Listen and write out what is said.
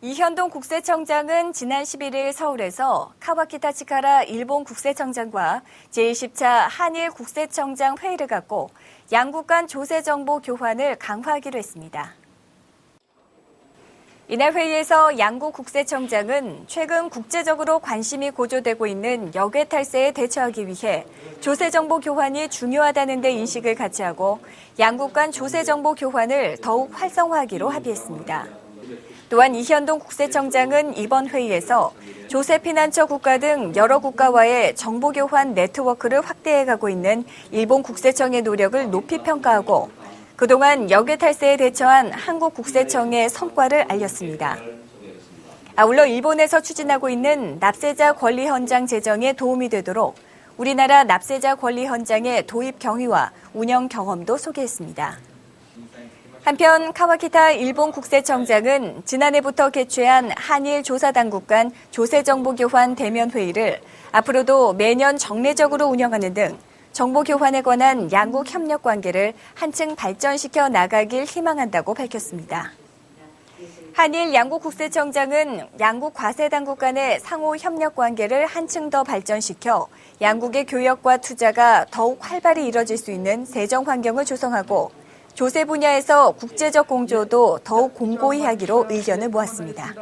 이현동 국세청장은 지난 11일 서울에서 카와키타 치카라 일본 국세청장과 제20차 한일 국세청장 회의를 갖고 양국 간 조세 정보 교환을 강화하기로 했습니다. 이날 회의에서 양국 국세청장은 최근 국제적으로 관심이 고조되고 있는 역외 탈세에 대처하기 위해 조세 정보 교환이 중요하다는 데 인식을 같이 하고 양국 간 조세 정보 교환을 더욱 활성화하기로 합의했습니다. 또한 이현동 국세청장은 이번 회의에서 조세 피난처 국가 등 여러 국가와의 정보 교환 네트워크를 확대해 가고 있는 일본 국세청의 노력을 높이 평가하고 그동안 역외 탈세에 대처한 한국 국세청의 성과를 알렸습니다. 아울러 일본에서 추진하고 있는 납세자 권리 현장 제정에 도움이 되도록 우리나라 납세자 권리 현장의 도입 경위와 운영 경험도 소개했습니다. 한편 카와키타 일본 국세청장은 지난해부터 개최한 한일 조사당국 간 조세정보교환 대면 회의를 앞으로도 매년 정례적으로 운영하는 등 정보 교환에 관한 양국 협력 관계를 한층 발전시켜 나가길 희망한다고 밝혔습니다. 한일 양국 국세청장은 양국 과세 당국 간의 상호 협력 관계를 한층 더 발전시켜 양국의 교역과 투자가 더욱 활발히 이뤄질 수 있는 세정 환경을 조성하고 조세 분야에서 국제적 공조도 더욱 공고히 하기로 의견을 모았습니다.